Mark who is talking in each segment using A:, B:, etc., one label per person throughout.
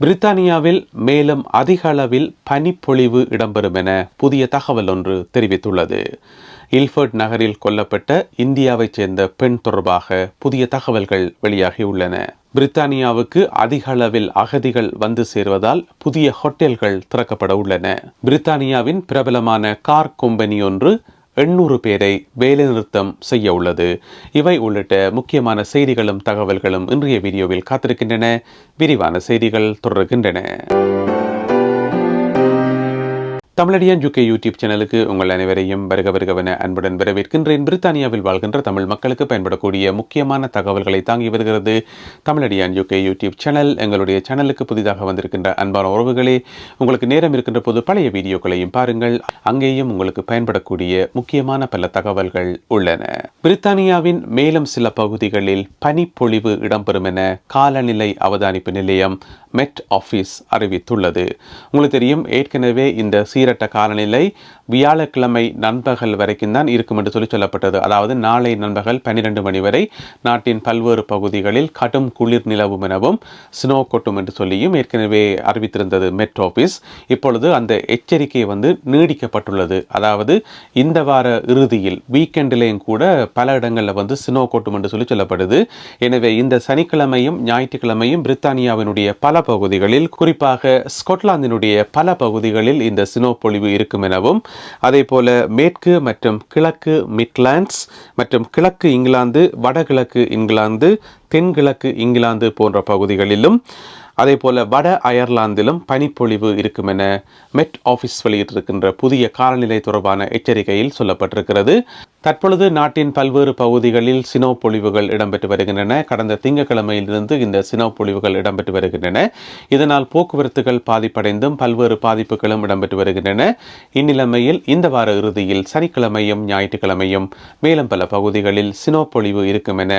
A: பிரித்தானியாவில் மேலும் அதிக அளவில் பனிப்பொழிவு இடம்பெறும் என புதிய தகவல் ஒன்று தெரிவித்துள்ளது. இல்ஃபர்ட் நகரில் கொல்லப்பட்ட இந்தியாவைச் சேர்ந்த பெண் தொடர்பாக புதிய தகவல்கள் வெளியாகியுள்ளன. பிரித்தானியாவுக்கு அதிக அளவில் அகதிகள் வந்து சேர்வதால் புதிய ஹோட்டல்கள் திறக்கப்பட உள்ளன. பிரித்தானியாவின் பிரபலமான கார் கொம்பனி ஒன்று எண்ணூறு பேரை வேலைநிறுத்தம் செய்ய உள்ளது. இவை உள்ளிட்ட முக்கியமான செய்திகளும் தகவல்களும் இன்றைய வீடியோவில் காத்திருக்கின்றன. விரிவான செய்திகள் தொடர்கின்றன. தமிழடியான் யூகே யூடியூப் சேனலுக்கு உங்கள் அனைவரையும் வருக வருகவென அன்புடன் வரவேற்கின்றேன். பிரித்தானியாவில் வாழ்கின்ற தமிழ் மக்களுக்கு பயன்படக்கூடிய முக்கியமான தகவல்களை தாங்கி வருகிறது தமிழடியான் யூகே யூடியூப் சேனல். எங்களுடைய சேனலுக்கு புதிதாக வந்திருக்கின்ற அன்பான உறவுகளே உங்களுக்கு நேரம் இருக்கின்ற போது பழைய வீடியோக்களையும் பாருங்கள். அங்கேயும் உங்களுக்கு பயன்படக்கூடிய முக்கியமான பல தகவல்கள் உள்ளன. பிரித்தானியாவின் மேலும் சில பகுதிகளில் பனிப்பொழிவு இடம்பெறும் என காலநிலை அவதானிப்பு நிலையம் மெட் ஆஃபீஸ் அறிவித்துள்ளது. உங்களுக்கு தெரியும் ஏற்கனவே இந்த சீரட்ட காலநிலை வியாழக்கிழமை நண்பகல் வரைக்கும் தான் இருக்கும் என்று சொல்லி சொல்லப்பட்டது. அதாவது நாளை நண்பகல் பன்னிரண்டு மணி வரை நாட்டின் பல்வேறு பகுதிகளில் கடும் குளிர் நிலவும் எனவும் ஸ்னோ கொட்டும் என்று சொல்லியும் ஏற்கனவே அறிவித்திருந்தது மெட் ஆஃபீஸ் இப்பொழுது அந்த எச்சரிக்கை வந்து நீடிக்கப்பட்டுள்ளது. அதாவது இந்த வார இறுதியில் வீக்கெண்டிலேயும் கூட பல இடங்களில் வந்து ஸ்னோ கொட்டும் என்று சொல்லி சொல்லப்படுது. எனவே இந்த சனிக்கிழமையும் ஞாயிற்றுக்கிழமையும் பிரித்தானியாவினுடைய பல பகுதிகளில் குறிப்பாக ஸ்கொட்லாந்தினுடைய பல பகுதிகளில் இந்த சினோ பொழிவு இருக்கும் எனவும் அதே போல மேற்கு மற்றும் கிழக்கு மிட்லாண்ட்ஸ் மற்றும் கிழக்கு இங்கிலாந்து வடகிழக்கு இங்கிலாந்து தென்கிழக்கு இங்கிலாந்து போன்ற பகுதிகளிலும் அதே போல வட அயர்லாந்திலும் பனிப்பொழிவு இருக்கும் என மெட் ஆஃபீஸ் வெளியிட்டிருக்கின்ற புதிய காலநிலை தொடர்பான எச்சரிக்கையில் சொல்லப்பட்டிருக்கிறது. தற்பொழுது நாட்டின் பல்வேறு பகுதிகளில் சினோ பொழிவுகள் இடம்பெற்று வருகின்றன. கடந்த திங்கட்கிழமையிலிருந்து இந்த சினோ பொழிவுகள் இடம்பெற்று வருகின்றன. இதனால் போக்குவரத்துகள் பாதிப்படைந்தும் பல்வேறு பாதிப்புகளும் இடம்பெற்று வருகின்றன. இந்நிலைமையில் இந்த வார இறுதியில் சனிக்கிழமையும் ஞாயிற்றுக்கிழமையும் மேலும் பல பகுதிகளில் சினோ பொழிவு இருக்கும் என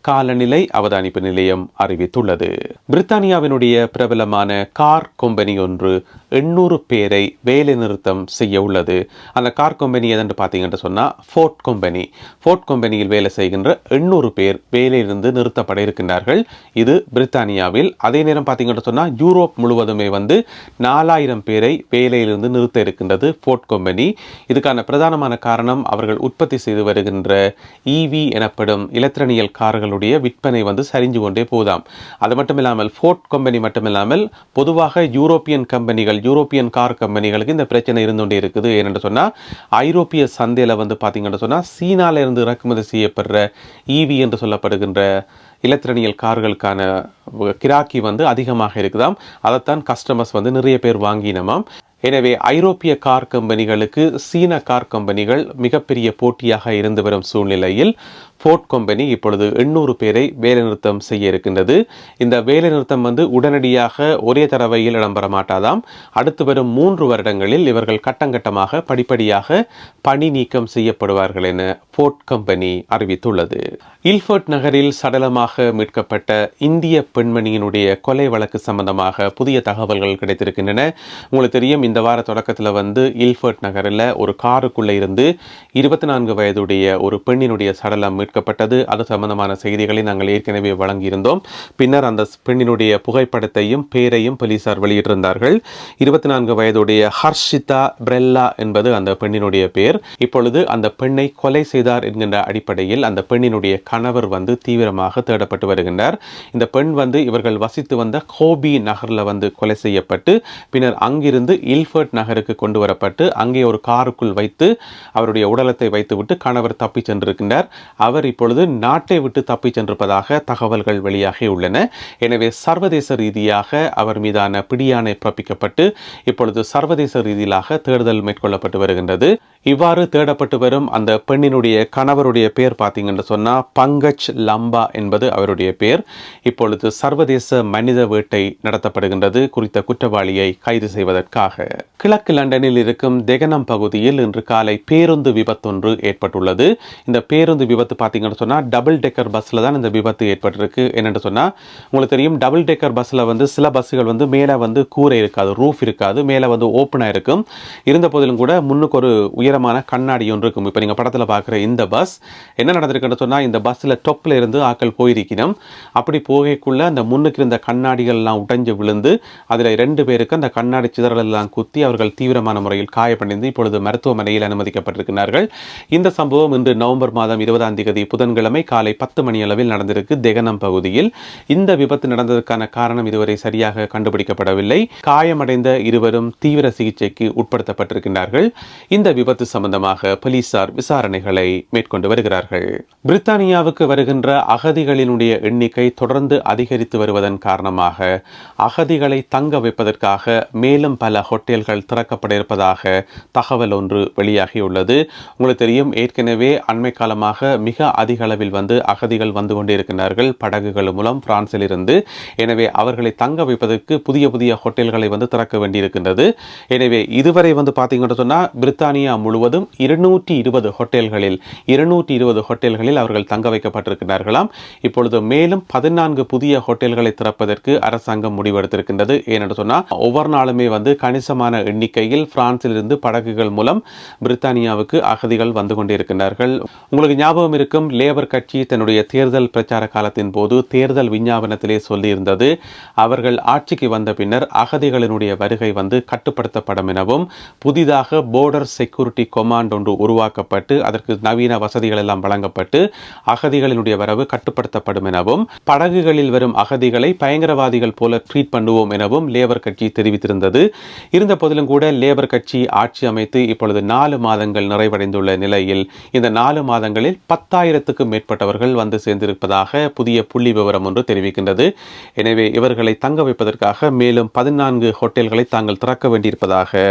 A: காலநிலை அவதானிப்பு நிலையம் அறிவித்துள்ளது. பிரித்தானியாவினுடைய பிரபலமான கார் கொம்பனி ஒன்று எண்ணூறு பேரை வேலை நிறுத்தம் செய்ய உள்ளது. அந்த கார் கம்பெனி எதென்று பார்த்தீங்கன்னு சொன்னால் ஃபோர்ட் கம்பெனி ஃபோர்ட் கம்பெனியில் வேலை செய்கின்ற எண்ணூறு பேர் வேலையிலிருந்து நிறுத்தப்பட இருக்கின்றார்கள். இது பிரித்தானியாவில். அதே நேரம் பார்த்தீங்கன்னு சொன்னால் யூரோப் முழுவதுமே வந்து நாலாயிரம் பேரை வேலையிலிருந்து நிறுத்த இருக்கின்றது ஃபோர்ட் கம்பெனி. இதுக்கான பிரதானமான காரணம் அவர்கள் உற்பத்தி செய்து வருகின்ற இவி எனப்படும் இலத்திரனியல் கார்களுடைய விற்பனை வந்து சரிஞ்சு கொண்டே போதாம். அது மட்டும் இல்லாமல் ஃபோர்ட் கம்பெனி மட்டுமில்லாமல் பொதுவாக யூரோப்பியன் கம்பெனிகள் யூரோப்பியன் கார் கம்பெனிகளுக்கு இந்த பிரச்சனை இருந்து கொண்டே இருக்குது. ஏனென்று சொன்னால் ஐரோப்பிய சந்தையில் வந்து பார்த்தீங்கன்னு சொன்னால் சீனால இருந்து இறக்குமதி செய்யப்படுற ஈவி என்று சொல்லப்படுகின்ற இலத்திரனியல் கார்களுக்கான கிராக்கி வந்து அதிகமாக இருக்குதாம். அதைத்தான் கஸ்டமர்ஸ் வந்து நிறைய பேர் வாங்கினமாம். எனவே ஐரோப்பிய கார் கம்பெனிகளுக்கு சீன கார் கம்பெனிகள் மிகப்பெரிய போட்டியாக இருந்து வரும் சூழ்நிலையில் ஃபோர்ட் கம்பெனி இப்பொழுது எண்ணூறு பேரை வேலைநிறுத்தம் செய்ய இருக்கின்றது. இந்த வேலைநிறுத்தம் வந்து உடனடியாக ஒரே தடவையில் இடம்பெற மாட்டாதாம். அடுத்து வரும் மூன்று வருடங்களில் இவர்கள் கட்டங்கட்டமாக படிப்படியாக பணி நீக்கம் செய்யப்படுவார்கள் என ஃபோர்ட் கம்பெனி அறிவித்துள்ளது. இல்ஃபர்ட் நகரில் சடலமாக மீட்கப்பட்ட இந்திய பெண்மணியினுடைய கொலை வழக்கு சம்பந்தமாக புதிய தகவல்கள் கிடைத்திருக்கின்றன. உங்களுக்கு தெரியும் இந்த வார தொடக்கத்தில் வந்து இல்ஃபர்ட் நகரில் ஒரு காருக்குள்ளே இருந்து இருபத்தி நான்கு வயதுடைய ஒரு பெண்ணினுடைய சடலம் மீட்கப்பட்டது. அது சம்பந்தமான செய்திகளை நாங்கள் ஏற்கனவே வழங்கியிருந்தோம். பின்னர் அந்த பெண்ணினுடைய புகைப்படத்தையும் பேரையும் போலீசார் வெளியிட்டிருந்தார்கள். இருபத்தி நான்கு வயதுடைய ஹர்ஷிதா பிரெல்லா என்பது அந்த பெண்ணினுடைய பேர். இப்பொழுது அந்த பெண்ணை கொலை செய்தார் என்கின்ற அடிப்படையில் அந்த பெண்ணினுடைய கணவர் வந்து தீவிரமாக தேடப்பட்டு வருகின்றார். இந்த பெண் வந்து இவர்கள் வசித்து வந்த கோபி நகரில் வந்து கொலை செய்யப்பட்டு பின்னர் அங்கிருந்து மில்ஃபர்ட் நகருக்கு கொண்டு வரப்பட்டு அங்கே ஒரு காருக்குள் வைத்து அவருடைய உடலத்தை வைத்துவிட்டு கணவர் தப்பி சென்றிருக்கின்றார். அவர் இப்பொழுது நாட்டை விட்டு தப்பி சென்றிருப்பதாக தகவல்கள் வெளியாகி உள்ளன. எனவே சர்வதேச ரீதியாக அவர் மீதான பிடியாணை பிறப்பிக்கப்பட்டு இப்பொழுது சர்வதேச ரீதியிலாக தேடுதல் மேற்கொள்ளப்பட்டு வருகின்றது. இவ்வாறு தேடப்பட்டு வரும் அந்த பெண்ணினுடைய கணவருடைய பெயர் பார்த்தீங்கன்னு சொன்னால் பங்கஜ் லம்பா என்பது அவருடைய பெயர் இப்பொழுது சர்வதேச மனித வேட்டை நடத்தப்படுகின்றது குறித்த குற்றவாளியை கைது செய்வதற்காக. கிழக்கு லண்டனில் இருக்கும் தெகனம் பகுதியில் இன்று காலை பேருந்து விபத்தொன்று ஏற்பட்டுள்ளது. இந்த பேருந்து விபத்து பார்த்தீங்கன்னு சொன்னால் டபுள் டெக்கர் பஸ்ஸில் தான் இந்த விபத்து ஏற்பட்டிருக்கு. என்னென்னு சொன்னால் உங்களுக்கு தெரியும் டபுள் டெக்கர் பஸ்ஸில் வந்து சில பஸ்ஸுகள் வந்து மேலே வந்து கூரை இருக்காது ரூஃப் இருக்காது மேலே வந்து ஓப்பனாக இருக்கும். இருந்த போதிலும் கூட முன்னுக்கு ஒரு உயரமான கண்ணாடி ஒன்று இருக்கும். இப்போ நீங்கள் படத்தில் பார்க்குற இந்த பஸ் என்ன நடந்திருக்குன்னு சொன்னால் இந்த பஸ்ஸில் டொப்பில் இருந்து ஆக்கள் போயிருக்கணும். அப்படி போகைக்குள்ளே அந்த முன்னுக்கு இருந்த கண்ணாடிகள்லாம் உடைஞ்சு விழுந்து அதில் ரெண்டு பேருக்கு அந்த கண்ணாடி சிதறல் எல்லாம் குத்தி அவர்கள் தீவிரமான முறையில் காயப்படைந்து இப்பொழுது மருத்துவமனையில் அனுமதிக்கப்பட்டிருக்கிறார்கள். இந்த சம்பவம் இன்று நவம்பர் மாதம் இருபதாம் தேதி புதன்கிழமை காலை பத்து மணி அளவில் நடந்திருக்கு. தெகனம் பகுதியில் இந்த விபத்து நடந்ததற்கான காரணம் இதுவரை சரியாக கண்டுபிடிக்கப்படவில்லை. காயமடைந்த இருவரும் தீவிர சிகிச்சைக்கு உட்படுத்தப்பட்டிருக்கின்றார்கள் இந்த விபத்து சம்பந்தமாக போலீசார் விசாரணைகளை மேற்கொண்டு வருகிறார்கள். பிரித்தானியாவுக்கு வருகின்ற அகதிகளினுடைய எண்ணிக்கை தொடர்ந்து அதிகரித்து வருவதன் காரணமாக அகதிகளை தங்க வைப்பதற்காக மேலும் பல ஹோட்டல் ஹோட்டல்கள் திறக்கப்பட இருப்பதாக தகவல் ஒன்று வெளியாகியுள்ளது. உங்களுக்கு தெரியும் ஏற்கனவே அண்மை காலமாக மிக அதிக அளவில் வந்து அகதிகள் வந்து கொண்டிருக்கிறார்கள். படகுகள் மூலம் பிரான்சில் இருந்து எனவே அவர்களை தங்க வைப்பதற்கு புதிய புதிய ஹோட்டல்களை வந்து திறக்க வேண்டியிருக்கின்றது. எனவே இதுவரை வந்து பார்த்தீங்கன்னு சொன்னால் பிரித்தானியா முழுவதும் இருநூற்றி இருபது ஹோட்டல்களில் இருநூற்றி இருபது ஹோட்டல்களில் அவர்கள் தங்க வைக்கப்பட்டிருக்கிறார்களாம். இப்பொழுது மேலும் பதினான்கு புதிய ஹோட்டல்களை திறப்பதற்கு அரசாங்கம் முடிவெடுத்திருக்கின்றது. ஏனென்று சொன்னால் ஒவ்வொரு நாளுமே வந்து கணிச கணிசமான எண்ணிக்கையில் பிரான்சிலிருந்து படகுகள் மூலம் பிரித்தானியாவுக்கு அகதிகள் வந்து கொண்டிருக்கிறார்கள் உங்களுக்கு ஞாபகம் இருக்கும் லேபர் கட்சி தன்னுடைய தேர்தல் பிரச்சார காலத்தின் போது தேர்தல் விஞ்ஞாபனத்திலே சொல்லியிருந்தது அவர்கள் ஆட்சிக்கு வந்த பின்னர் அகதிகளினுடைய வருகை வந்து கட்டுப்படுத்தப்படும் எனவும் புதிதாக போர்டர் செக்யூரிட்டி கொமாண்ட் ஒன்று உருவாக்கப்பட்டு அதற்கு நவீன வசதிகள் எல்லாம் வழங்கப்பட்டு அகதிகளினுடைய வரவு கட்டுப்படுத்தப்படும் எனவும் படகுகளில் வரும் அகதிகளை பயங்கரவாதிகள் போல ட்ரீட் பண்ணுவோம் எனவும் லேபர் கட்சி தெரிவித்திருந்தது. இருந்த போதிலும் கூட லேபர் கட்சி ஆட்சி அமைத்து இப்பொழுது நாலு மாதங்கள் நிறைவடைந்துள்ள நிலையில் இந்த நாலு மாதங்களில் பத்தாயிரத்துக்கும் மேற்பட்டவர்கள் வந்து சேர்ந்திருப்பதாக புதிய புள்ளி விவரம் ஒன்று தெரிவிக்கின்றது. எனவே இவர்களை தங்க வைப்பதற்காக மேலும் பதினான்கு ஹோட்டல்களை தாங்கள் திறக்க வேண்டியிருப்பதாக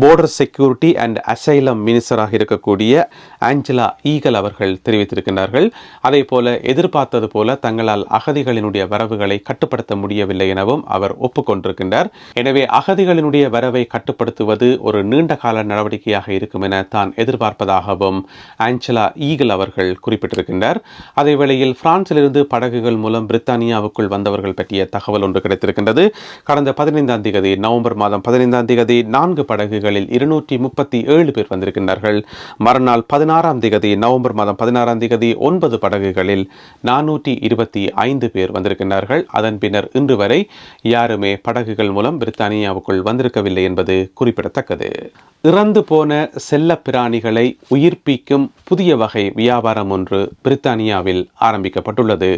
A: போர்டர் செக்யூரிட்டி அண்ட் அசைலம் மினிஸ்டராக இருக்கக்கூடிய ஆஞ்சலா ஈகல் அவர்கள் தெரிவித்திருக்கின்றார்கள். அதே போல எதிர்பார்த்தது போல தங்களால் அகதிகளினுடைய வரவுகளை கட்டுப்படுத்த முடியவில்லை எனவும் அவர் ஒப்புக்கொண்டிருக்கின்றார். எனவே அகதிகளினுடைய வரவை கட்டுப்படுத்துவது ஒரு நீண்ட கால நடவடிக்கையாக இருக்கும் என தான் எதிர்பார்ப்பதாகவும் ஆஞ்சலா ஈகல் அவர்கள் குறிப்பிட்டிருக்கின்றார். அதே வேளையில் பிரான்சிலிருந்து படகுகள் மூலம் பிரித்தானியாவுக்குள் வந்தவர்கள் பற்றிய தகவல் ஒன்று கிடைத்திருக்கின்றது. கடந்த பதினைந்தாம் தேதி நவம்பர் மாதம் பதினைந்தாம் தேதி நான்கு படகுகளில் இருநூற்றி முப்பத்தி ஏழு பேர் வந்திருக்கின்றார்கள். மறுநாள் பதினாறாம் திகதி நவம்பர் மாதம் பதினாறாம் திகதி ஒன்பது படகுகளில் நானூற்றி இருபத்தி ஐந்து பேர் வந்திருக்கின்றார்கள். அதன் பின்னர் இன்று வரை யாருமே படகுகள் மூலம் பிரித்தானியாவுக்குள் வந்திருக்கவில்லை என்பது குறிப்பிடத்தக்கது. இறந்து போன செல்ல பிராணிகளை உயிர்ப்பிக்கும் புதிய வகை வியாபாரம் ஒன்று பிரித்தானியாவில் ஆரம்பிக்கப்பட்டுள்ளது.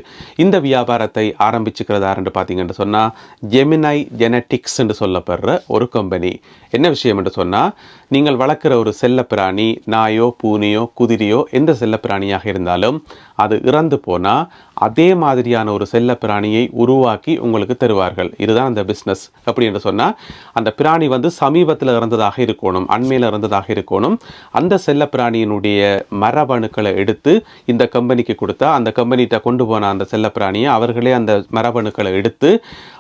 A: இந்த வியாபாரத்தை ஆரம்பிச்சுக்கிறதா என்று பார்த்தீங்கன்னு சொன்னால் ஜெமினை ஜெனட்டிக்ஸ் என்று சொல்லப்படுற ஒரு கம்பெனி என்ன விஷயம் என்று சொன்னால் நீங்கள் வளர்க்குற ஒரு செல்லப்பிராணி நாயோ பூனையோ குதிரையோ எந்த செல்லப்பிராணியாக இருந்தாலும் அது இறந்து போனால் அதே மாதிரியான ஒரு செல்லப்பிராணியை உருவாக்கி உங்களுக்கு தருவார்கள். இதுதான் அந்த பிஸ்னஸ் அப்படி என்று சொன்னால் அந்த பிராணி வந்து சமீபத்தில் இறந்ததாக இருக்கணும் அண்மையில் இறந்ததாக இருக்கணும். அந்த செல்லப்பிராணியினுடைய மரபணுக்களை எடுத்து இந்த கம்பெனிக்கு கொடுத்தா அந்த கம்பெனிகிட்ட கொண்டு போன அந்த செல்லப்பிராணியை அவர்களே அந்த மரபணுக்களை எடுத்து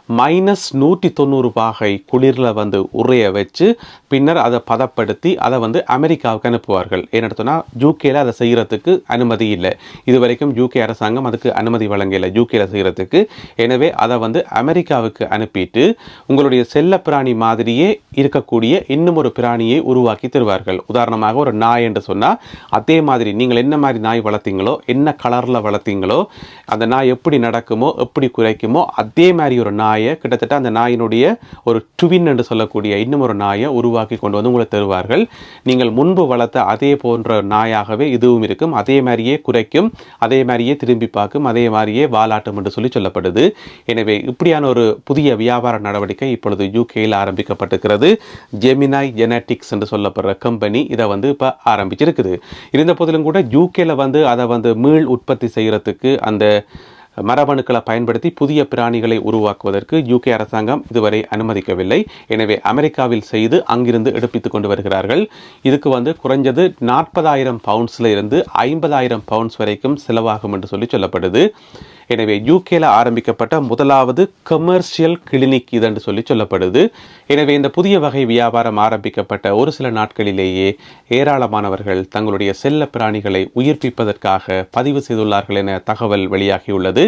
A: மைனஸ் நூற்றி தொண்ணூறு பாகை குளிரில் வந்து உரைய வச்சு பின்னர் அதை பதப்படுத்தி அதை வந்து அமெரிக்காவுக்கு அனுப்புவார்கள். ஏன்னு யூகேல அதை செய்கிறதுக்கு அனுமதி இல்லை. இது வரைக்கும் யூகே அரசாங்கம் அதுக்கு அனுமதி வழங்கலை யூகேல செய்கிறதுக்கு எனவே அதை வந்து அமெரிக்காவுக்கு அனுப்பிட்டு உங்களுடைய செல்ல பிராணி மாதிரியே இருக்கக்கூடிய இன்னும் ஒரு பிராணியை உருவாக்கி தருவார்கள். உதாரணமாக ஒரு நாய் என்று சொன்னால் அதே மாதிரி நீங்கள் என்ன மாதிரி நாய் வளர்த்தீங்களோ என்ன கலரில் வளர்த்தீங்களோ அந்த நாய் எப்படி நடக்குமோ எப்படி குறைக்குமோ அதே மாதிரி ஒரு நாய் நாயை கிட்டத்தட்ட அந்த நாயினுடைய ஒரு டுவின் என்று சொல்லக்கூடிய இன்னும் ஒரு நாயை உருவாக்கி கொண்டு வந்து உங்களுக்கு தருவார்கள். நீங்கள் முன்பு வளர்த்த அதே போன்ற நாயாகவே இதுவும் இருக்கும். அதே மாதிரியே குறைக்கும் அதே மாதிரியே திரும்பி பார்க்கும் அதே மாதிரியே வாலாட்டும் என்று சொல்லி சொல்லப்படுது. எனவே இப்படியான ஒரு புதிய வியாபார நடவடிக்கை இப்பொழுது யூகேயில் ஆரம்பிக்கப்பட்டிருக்கிறது. ஜெமினாய் ஜெனட்டிக்ஸ் என்று சொல்லப்படுற கம்பெனி இதை வந்து இப்போ ஆரம்பிச்சிருக்குது. இருந்த போதிலும் கூட யூகேல வந்து அதை வந்து மீள் உற்பத்தி செய்கிறதுக்கு அந்த மரபணுக்களை பயன்படுத்தி புதிய பிராணிகளை உருவாக்குவதற்கு யூகே அரசாங்கம் இதுவரை அனுமதிக்கவில்லை. எனவே அமெரிக்காவில் செய்து அங்கிருந்து எடுப்பித்துக் கொண்டு வருகிறார்கள். இதுக்கு வந்து குறைஞ்சது நாற்பதாயிரம் பவுண்ட்ஸில் இருந்து ஐம்பதாயிரம் பவுண்ட்ஸ் வரைக்கும் செலவாகும் என்று சொல்லி சொல்லப்படுது. எனவே யூகேல ஆரம்பிக்கப்பட்ட முதலாவது கமர்ஷியல் கிளினிக் இதென்று சொல்லி சொல்லப்படுது. எனவே இந்த புதிய வகை வியாபாரம் ஆரம்பிக்கப்பட்ட ஒரு சில நாட்களிலேயே ஏராளமானவர்கள் தங்களுடைய செல்ல பிராணிகளை உயிர்ப்பிப்பதற்காக பதிவு செய்துள்ளார்கள் என தகவல் வெளியாகியுள்ளது.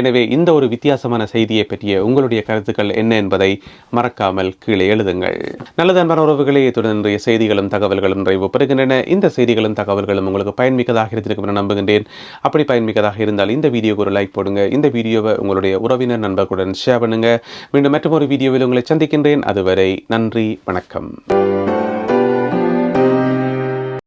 A: எனவே இந்த ஒரு வித்தியாசமான செய்தியை பற்றிய உங்களுடைய கருத்துக்கள் என்ன என்பதை மறக்காமல் கீழே எழுதுங்கள். நல்லது அன்பான உறவுகளே தொடர்ந்து செய்திகளும் தகவல்களும் நிறைவு பெறுகின்றன. இந்த செய்திகளும் தகவல்களும் உங்களுக்கு பயன்மிக்கதாக இருந்திருக்கும் என நம்புகின்றேன். அப்படி பயன்மிக்கதாக இருந்தால் இந்த வீடியோக்கு ஒரு லைக் போடுங்க இந்த வீடியோவை உங்களுடைய உறவினர் நண்பர்களுடன் ஷேர் பண்ணுங்க. மீண்டும் மற்றொரு வீடியோவில் உங்களை சந்திக்கின்றேன். அதுவரை நன்றி வணக்கம்.